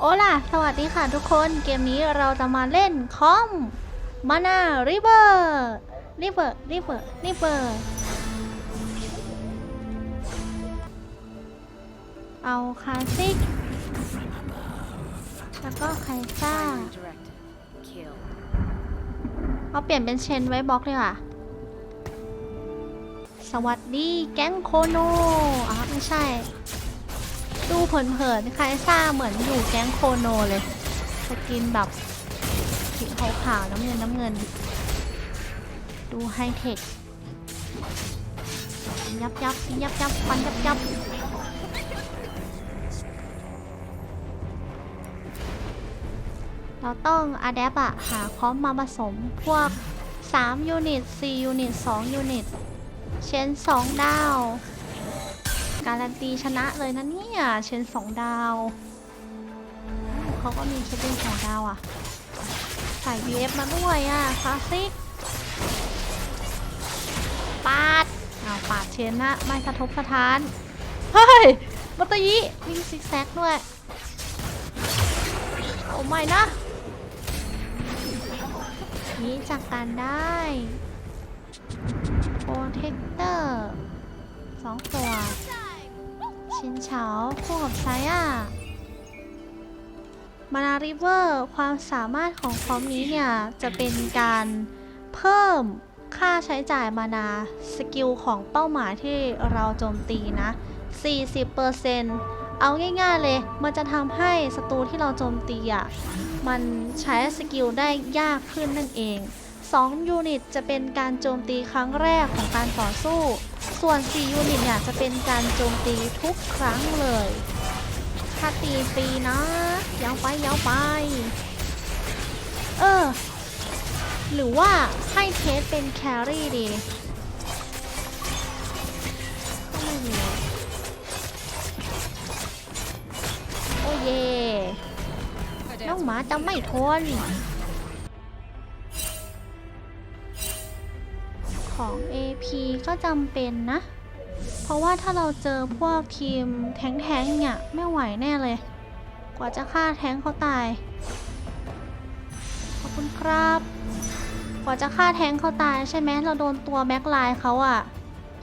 โอล่ะ สวัสดีค่ะทุกคน เกมนี้เราจะมาเล่นคอมมานาริเวอร์ริเวอร์ริเวอร์ริเวอร์เอาคาซิก แล้วก็ไคซ่า เอาเปลี่ยนเป็นเชนไว้บล็อกเลยค่ะสวัสดีแก๊งโคโนอะไม่ใช่ ดูเผินๆคล้ายซ่าเหมือนอยู่แก๊งโคโนเลย สกินแบบสีขาวๆน้ำเงินน้ำเงิน ดูไฮเทคยับยับยับยับฟันยับยับเราต้องอะแดปอะหาคอมมาผสมพวก3ยูนิต4ยูนิต2ยูนิตเชน2ดาว การันตีชนะเลยนะเนี่ย เชน2ดาว เขาก็มีเชนเป็น2ดาวอะใส่ BF มาด้วยอะคลาสสิกปาดอ้าวปาดเชนนะ ไม่สะทบสะท้าน เฮ้ยมัตตยิวิ่งซิกแซกด้วย โอ้ไม่นะนี้จากการได้โปรเทคเตอร์สองตัว ชินเฉาคู่กับไซย่ามานาริเวอร์ความสามารถของคอมนี้เนี่ย จะเป็นการเพิ่มค่าใช้จ่ายมานาสกิลของเป้าหมายที่เราโจมตีนะ 40%เอาง่ายๆเลย มันจะทำให้ศัตรูที่เราโจมตีอะ มันใช้สกิลได้ยากขึ้นนั่นเอง 2 ยูนิตจะเป็นการโจมตีครั้งแรกของการต่อสู้ ส่วน 4 ยูนิตเนี่ยจะเป็นการโจมตีทุกครั้งเลยถ้าตีฟรีนะยาวไปยาวไป เออ หรือว่าให้เทสเป็นแครี่ดีก็ไม่รู้โอ้เย่น้องหมาจะไม่ทน ของ AP ก็จำเป็นนะ เพราะว่าถ้าเราเจอพวกทีมแท้งๆเนี่ยไม่ไหวแน่เลย กว่าจะฆ่าแท้งเขาตาย ขอบคุณครับ กว่าจะฆ่าแท้งเขาตายใช่ไหมเราโดนตัวแบ็คไลน์เขาอะ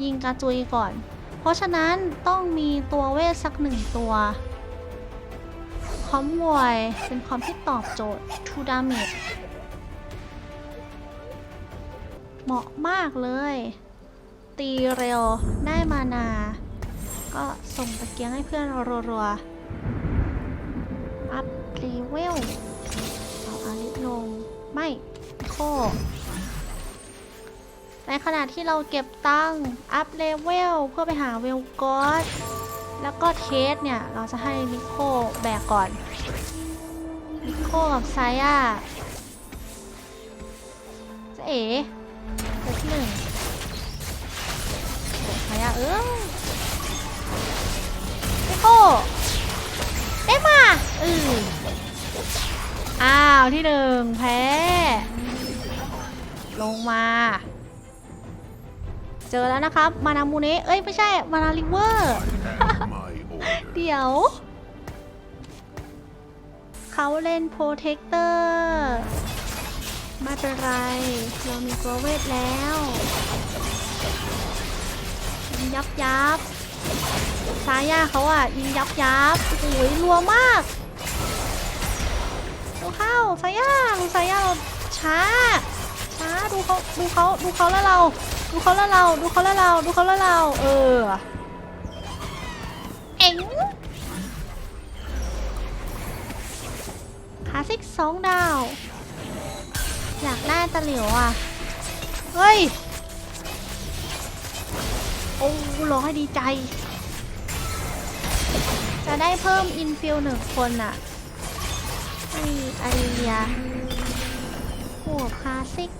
ยิงกระจุยก่อน เพราะฉะนั้นต้องมีตัวเวทสักหนึ่งตัวคอมวอยเป็นคอมที่ตอบโจทย์ to damage เหมาะมากเลย ตีเร็วได้มานา ก็ส่งตะเกียงให้เพื่อนรัวๆ อัพเลเวล เอาอาลิลง ไม่โค ในขณะที่เราเก็บตังค์อัพเลเวล เพื่อไปหาเวลกอสแล้วก็เทสเนี่ย เราจะให้นิโคแบกก่อน นิโคกับไซย่าจะเอ๋ หนึ่งโอ้ไซย่าเออนิโคได้มาอืออ้าวที่หนึ่งแพ้ ลงมา เจอแล้วนะครับ มานามูเนะเอ้ย ไม่ใช่ มานาริเวอร์ เดี๋ยว เขาเล่นโปรเทคเตอร์ ไม่เป็นไร เรามีตัวเวทแล้วยิงยับยับซาย่าเขาอะยิงยับยับโอ้ยรัวมากดูเข้าซาย่าดูซาย่าเราช้า ช้าดูเขาดูเขาดูเขาแล้วเรา ดูเขาแล้วเรา ดูเขาแล้วเรา ดูเขาแล้วเรา เออ เอ็งคาสสิกสองดาว อยากได้ตะหลิวอะ เฮ้ย โอ้ร้องให้ดีใจ จะได้เพิ่มอินฟิลหนึ่งคนอะให้อาริเลียหัวคลาสสิก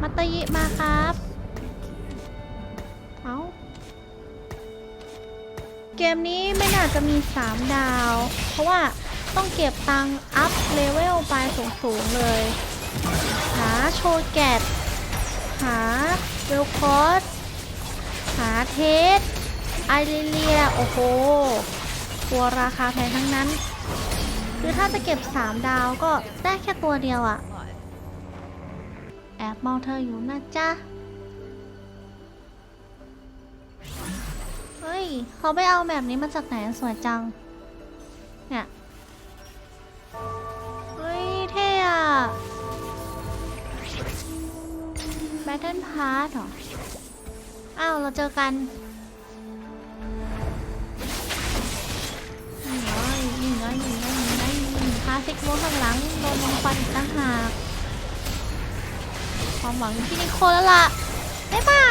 มัตตยิมาครับ เอาเกมนี้ไม่น่าจะมี 3 ดาว เพราะว่า ต้องเก็บตังค์อัพเลเวลไปสูงๆเลย หาโชว์แกตหาเวลคอสหาเทสไอเลีย โอ้โหตัวราคาแพงทั้งนั้น คือถ้าจะเก็บ 3 ดาวก็ได้แค่ตัวเดียวอะแอบมองเธออยู่นะจ๊ะ เฮ้ย เขาไปเอาแบบนี้มาจากไหนสวยจัง เนี่ย เฮ้ยเท่อะ Battle Pass เหรอ อ้าว เราเจอกันยิงเลยยิงเลยยิงเลยยิงเลยยิงพาซิกโมข้างหลังโดนลมควันอีกต่างหาก ความหวังอยู่ที่นิโคแล้วล่ะ ได้ป่ะ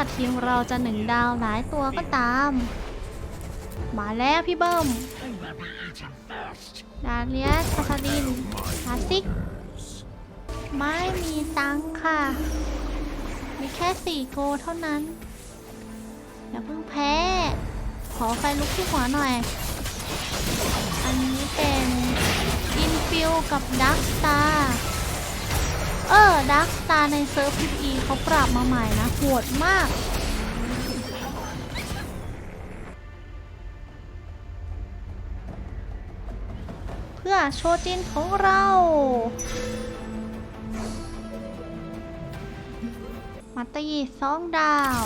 ว่าทีมเราจะหนึ่งดาวหลายตัวก็ตาม มาแล้วพี่เบิ้มดาเลียสคาซาดินคาสสิก ไม่มีตังค่ะ มีแค่สี่โกเท่านั้น อย่าเพิ่งแพ้ ขอไฟลุกที่หัวหน่อย อันนี้เป็นอินฟิลกับดักสตาร์ เออดักสตาร์ในเซิร์ฟพีอีเขาปรับมาใหม่นะโหดมาก เพื่อโชจินของเรามาตีสองดาว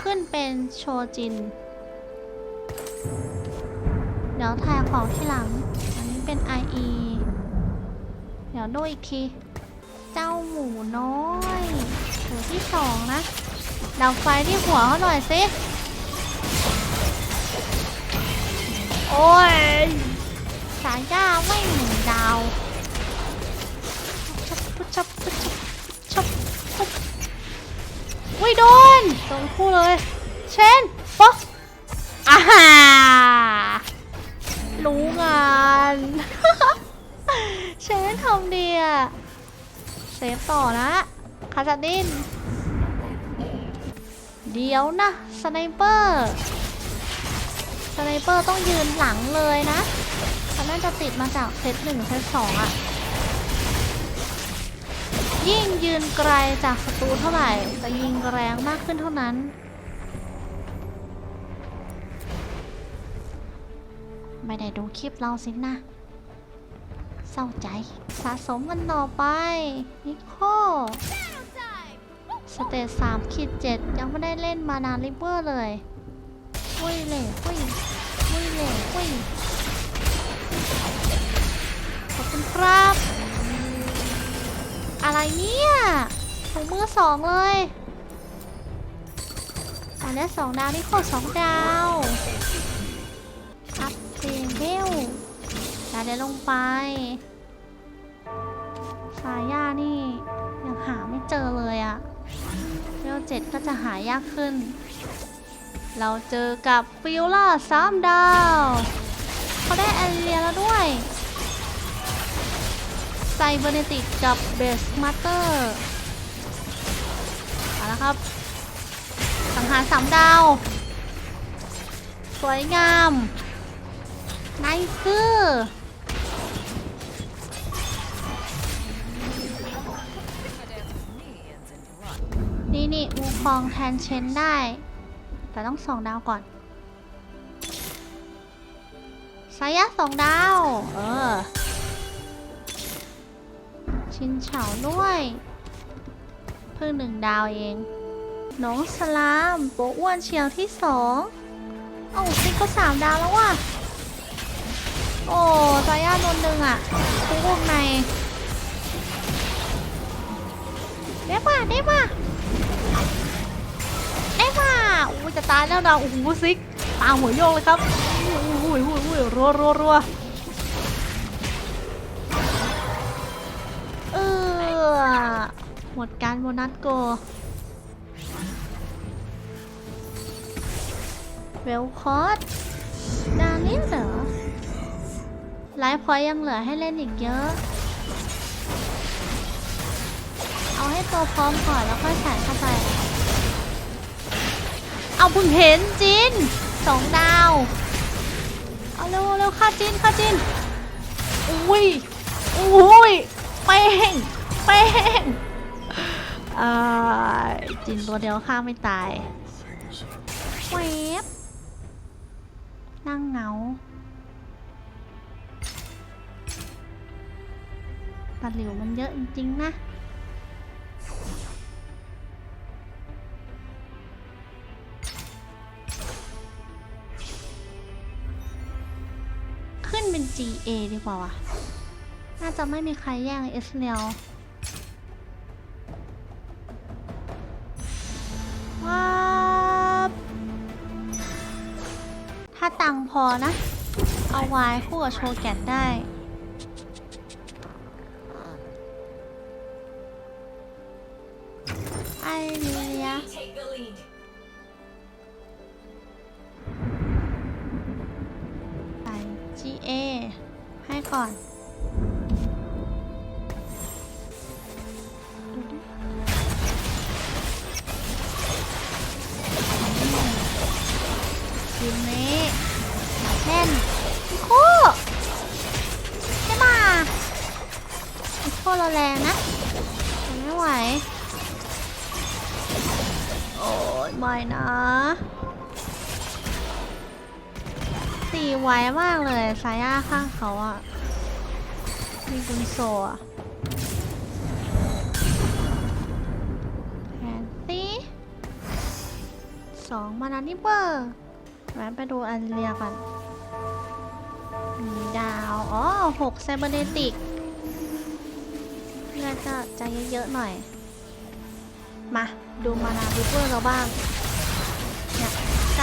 ขึ้นเป็นโชจิน เดี๋ยวถ่ายของที่หลัง อันนี้เป็น IE เดี๋ยวดูอีกที เจ้าหมูน้อยตัวที่สองนะดับไฟที่หัวเขาหน่อยสิโอ้ยสายยาไม่หนึ่งดาวชับปุ๊บชับปุ๊บชับชับปุ๊บอุ้ยโดนโดนคู่เลย เชนป๊อกอาฮ่าร ซฟต่อนะคาซาดิน เดี๋ยวนะสไนเปอร์สไนเปอร์ต้องยืนหลังเลยนะเขาน่าจะติดมาจากเซตหนึ่งเซตสองอะยิ่งยืนไกลจากศัตรูเท่าไหร่จะยิงแรงมากขึ้นเท่านั้น ไม่ได้ดูคลิปเราสินะ เศร้าใจ สะสมกันต่อไป นิโคสเตจสามขีดเจ็ดยังไม่ได้เล่นมานานริเวอร์เลยหุ้ยเหล่หุ้ยหุ้ยเหล่หุ้ยขอบคุณครับ อะไรเนี่ยถุงมือสองเลยอันนี้สองดาวนี่ขอสองดาว อัพเซเวล ดาเดยวลงไป สายย่านี่ ยังหาไม่เจอเลยอะเวลเจ็ดก็จะหายากขึ้น เราเจอกับฟิลล่าสามดาวเขาได้แอเรียแล้วด้วยไซเบอร์เนติกกับเบสมาสเตอร์เอาละครับ สังหารสามดาว สวยงามไนซื้อ นี่นี่มูคองแทนเชนได้ แต่ต้องสองดาวก่อนสายะสองดาว เออ ชินเฉาด้วย เพิ่งหนึ่งดาวเอง น้องสลามโปอ้วนเชียวที่สองเอ้าซิกก็สามดาวแล้วว่ะ โอ้สายะโดนหนึ่งอะคุกวงในได้ป่ะได้ป่ะ ตายแล้วนะโอ้โหซิกตาหัวโยกเลยครับโอ้โหโอ้โหรัวรัวรัวเออหมดการโบนัสโกเวลคอร์สดาลินเหรอไลฟ์พอยต์ยังเหลือให้เล่นอีกเยอะ เอาให้ตัวพร้อมก่อนแล้วค่อยใส่เข้าไป เอาเพิ่งเห็นจินสองดาว เอาเร็วเร็วค่าจินค่าจินอุ้ยโอ้ยเป้งเป้งจินตัวเดียวฆ่าไม่ตายเวบนั่งเหงาตะหลิวมันเยอะจริงๆนะ เป็น GA ดีกว่าวะน่าจะไม่มีใครแย่งเอสเลียวว้าถ้าตังค์พอนะ เอาไว้คู่กับโชว์แกตได้ไอ ตีไวมากเลยสาย่าข้างเขาอะมีกุนโซอะแผนตีสองมานานิเบอร์แวะไปดูอันเลียก่อนมีดาว อ๋อหกไซเบอร์เนติกเพื่อจะใจเยอะๆหน่อย มา ดูมานาดิเบอร์เราบ้าง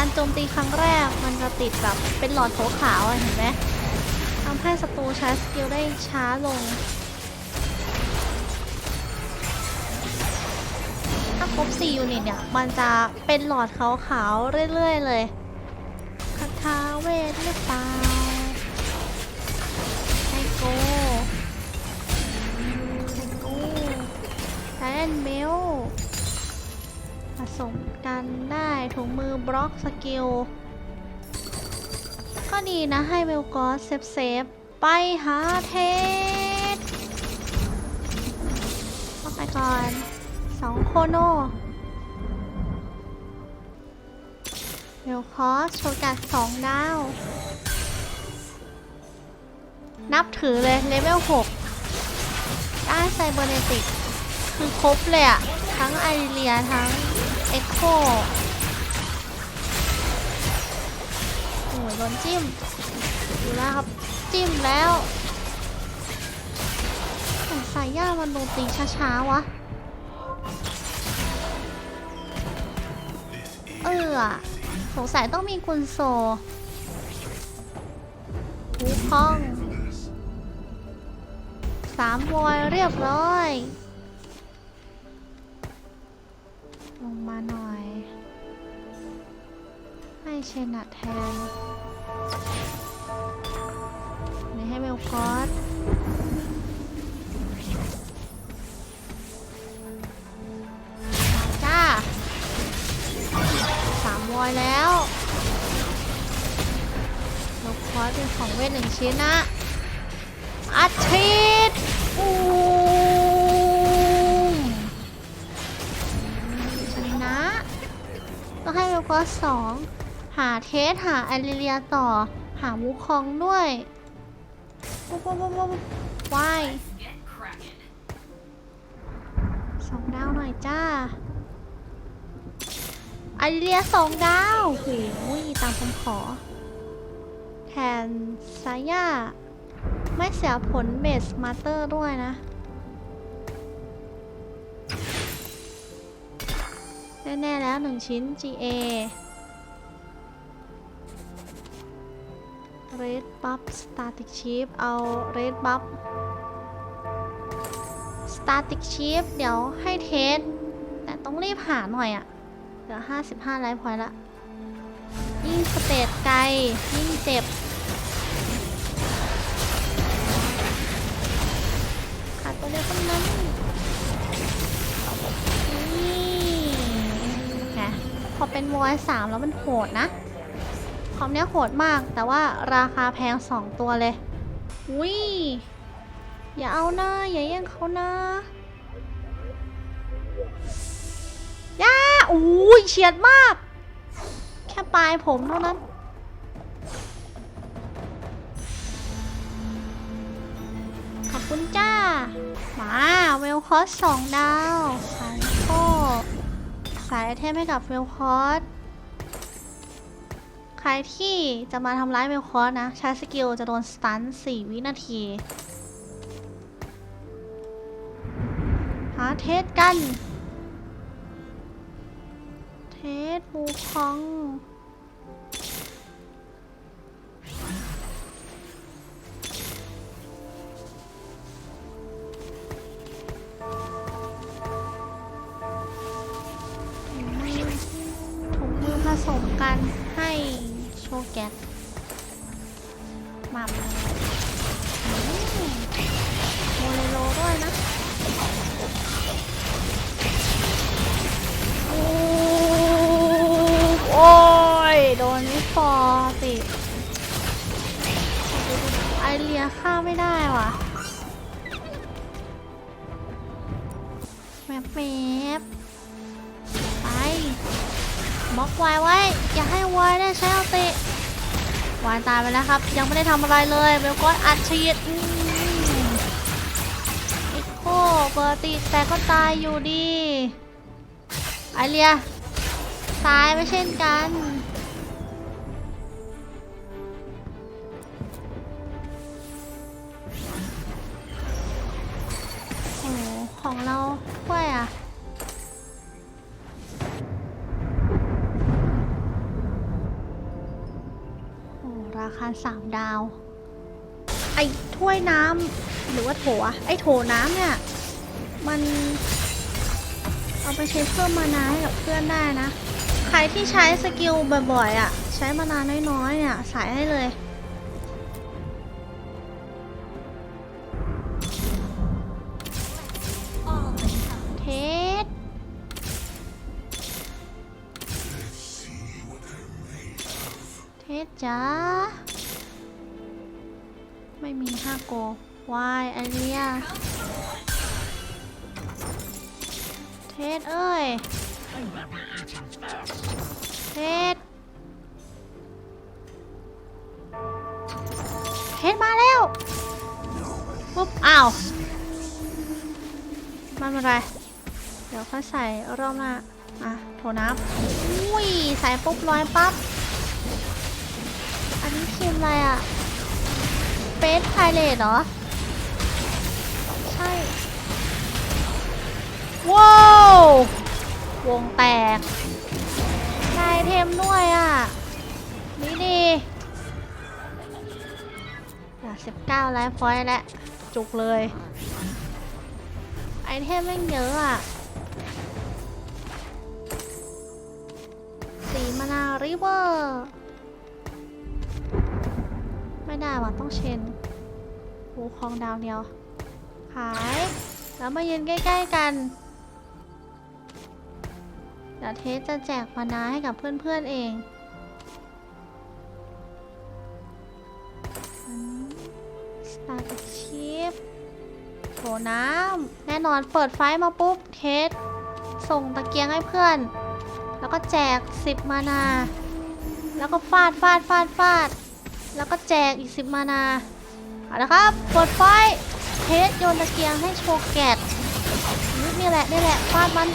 การโจมตีครั้งแรกมันจะติดแบบเป็นหลอดขาวๆเห็นไหมทำให้ศัตรูใช้สกิลได้ช้าลง ถ้าครบ4ยูนิตเนี่ย มันจะเป็นหลอดขาวๆเรื่อยๆเลยคาถาเวทหรือเปล่าไอโกไอโกแทนเมล ผสมกันได้ถุงมือบล็อกสกิล ก็ดีนะให้เวลกอสเซฟเซฟไปหาเทสเข้าไปก่อนสองโคโนเวลคอสโชกัดสองดาว นับถือเลยเลเวล6ได้ไซเบอร์เนติก คือครบเลยอะทั้งไอเรียทั้ง เอ็กโคโอ้ยโดนจิ้มดูแล้วครับ จิ้มแล้วแต่สายย่ามันโดนตีช้าๆวะ เออสงสัยต้องมีกุนโซหูพองสามวอยเรียบร้อย ลงมาหน่อย ให้เชนะแทนนี่ให้เวลคอสจ้าสามวอยแล้วเวลคอสเป็นของเวทหนึ่งชิ้นนะอาทิตย์อู ก็สองหาเทสหาแอลิเลียต่อ หามูคองด้วยปุ๊บปุ๊บปุ๊บปุ๊บวาย Get cracking. สองดาวหน่อยจ้าแอลิเลียสองดาวโอ้ยตามคำขอ แทนซาย่า ไม่เสียผลเบสมาเตอร์ด้วยนะ แน่ๆแล้วหนึ่งชิ้น GA Red Buff Static Chip เอา Red Buff Static Chip เดี๋ยวให้เทส แต่ต้องรีบหาหน่อยอะเหลือ 55ไลฟ์พอยต์ละ ยิ่งสเตตไกล ยิ่งเจ็บ เป็นวอยสามแล้วมันโหดนะคอมเนี้ยโหดมาก แต่ว่าราคาแพงสองตัวเลยวิอย่าเอานะอย่าแย่งเขานะย่าอุ้ยเฉียดมาก แค่ปลายผมเท่านั้นขอบคุณจ้า มา เวลคอสสองดาวสายโค สายไอเทมให้กับเวลคอสใครที่จะมาทำร้ายเวลคอสนะ ใช้สกิลจะโดนสตันสี่วินาทีหาเทสกัน เทสบูคอง บล็อกไวายไว้ อย่าให้ไวายได้ใช้เอาติวายตายไปแล้วครับ ยังไม่ได้ทำอะไรเลยเบลก็อัดฉีดอีกโคเบอร์ติแต่ก็ตายอยู่ดีไอเลียตายไม่เช่นกัน สามดาว ไอ้ถ้วยน้ำหรือว่าโถอะไอ้โถน้ำเนี่ย มันเอาไปใช้เพิ่มมานาให้กับเพื่อนได้นะ ใครที่ใช้สกิลบ่อยๆอะ ใช้มานานน้อยๆเนี่ยใส่ให้เลยเทสเทสจ้า โกวายไอเรียเทสเอ้ยเทสเทสมาแล้วปุ๊บอ้าวไม่เป็นไร เดี๋ยวค่อยใส่รอบหน้าอะโถน้ำอุ้ย ใส่ปุ๊บร้อยปั๊บ อันนี้ทีมอะไรอะ เฟสไพเรตเหรอ ใช่ ว้าว วงแตกได้ไอเทมด้วยอะ นี่ดีอยากสิบเก้าไลฟ์พอยต์แล้ว จุกเลย ไอเทมแม่งเยอะอะ สีมานาริเวอร์ ไม่ได้ว่ะต้องเชนหูคลองดาวเดียว ขาย แล้วมายืนใกล้ ๆ กัน เดี๋ยวเทสจะแจกมานาให้กับเพื่อนๆเองสตาร์ทชิปโถน้ำแน่นอนเปิดไฟมาปุ๊บ เทส ส่งตะเกียงให้เพื่อน แล้วก็แจก 10 มานา แล้วก็ฟาดฟาดฟาดฟาด แล้วก็แจกอีก10มานาเอาละครับเปิดไฟเทสโยนตะเกียงให้โชว์แกตนี่นี่แหละนี่แหละฟาดมัน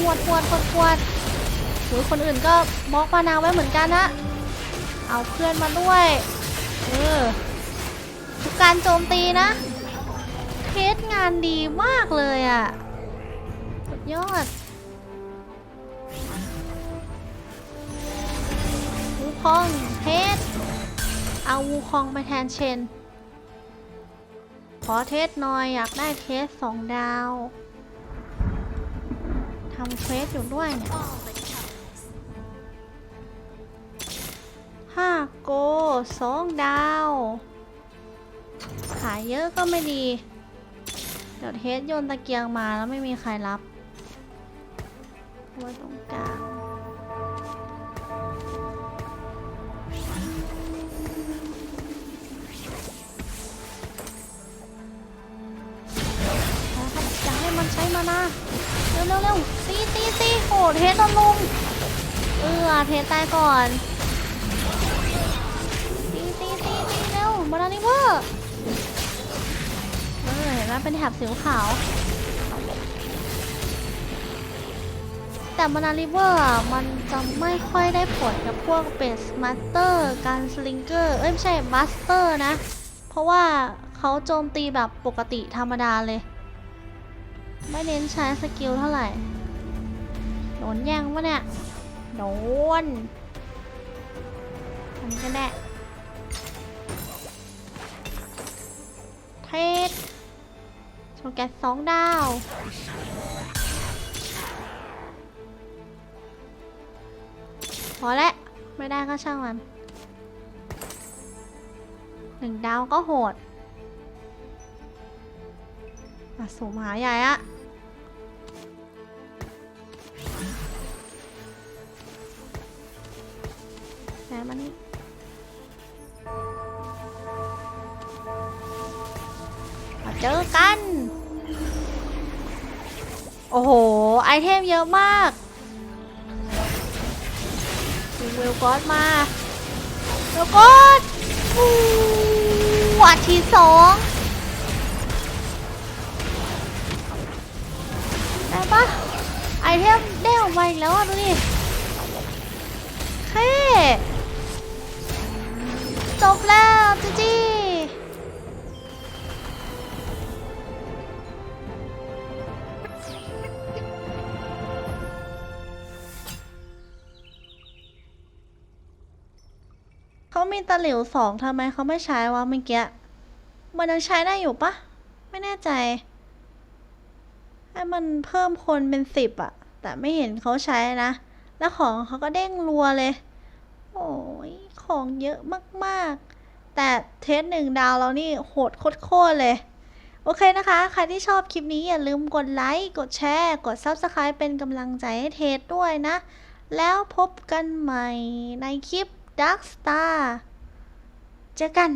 หวดหวดหวดหวดหรือคนอื่นก็บล็อกมานาไว้เหมือนกันนะ เอาเพื่อนมาด้วย เออทุกการโจมตีนะเทสงานดีมากเลยอะ่ะ สุดยอด องเทสเอาวูคองไปแทนเชน ขอเทสหน่อยอยากได้เทสสองดาวทำเควสอยู่ด้วยเนี่ยห้าโกสองดาว ขายเยอะก็ไม่ดี เดี๋ยวเทสโยนตะเกียงมาแล้วไม่มีใครรับไว้ตรงกลาง มานาเร็วเร็วเร็วตีตีตีโหเทสโดนลุมเออเทสตายก่อนตีตีตีตีเร็วมานานิเวอร์เออเห็นไหมเป็นแถบสีขาวแต่มานาริเวอร์อะมันจะไม่ค่อยได้ผลกับพวกเบสมาสเตอร์การสลิงเกอร์เอ้ยไม่ใช่มาสเตอร์นะ เพราะว่าเขาโจมตีแบบปกติธรรมดาเลย ไม่เน้นใช้สกิลเท่าไหร่ โดนแย่งวะเนี่ย โดนอันนี้ก็แน่เทสโชว์แกสสองดาวพอแล้วไม่ได้ก็ช่างมันหนึ่งดาวก็โหดอะสูมหาใหญ่อะ แหนมานี่มาเจอกัน โอ้โห ไอเทมเยอะมากดึงเวลกอสมาเวลกอสวัดทีสองได้ปะไอเทมได้ออกมาอีกแล้วอะ ดูดิเฮ้ จบแล้วจีจีเขามีตะหลิวสองทำไมเขาไม่ใช้วะเมื่อกี้ มันยังใช้ได้อยู่ปะ ไม่แน่ใจ ให้มันเพิ่มคนเป็นสิบอะแต่ไม่เห็นเขาใช้นะ แล้วของเขาก็เด้งรัวเลย โอ้ย ของเยอะมากๆ แต่เทสหนึ่งดาวเรานี่โหดโคตรเลย โอเคนะคะ ใครที่ชอบคลิปนี้อย่าลืมกดไลค์ กดแชร์ กด Subscribe เป็นกำลังใจให้เทสด้วยนะ แล้วพบกันใหม่ในคลิป Dark Star เจอกัน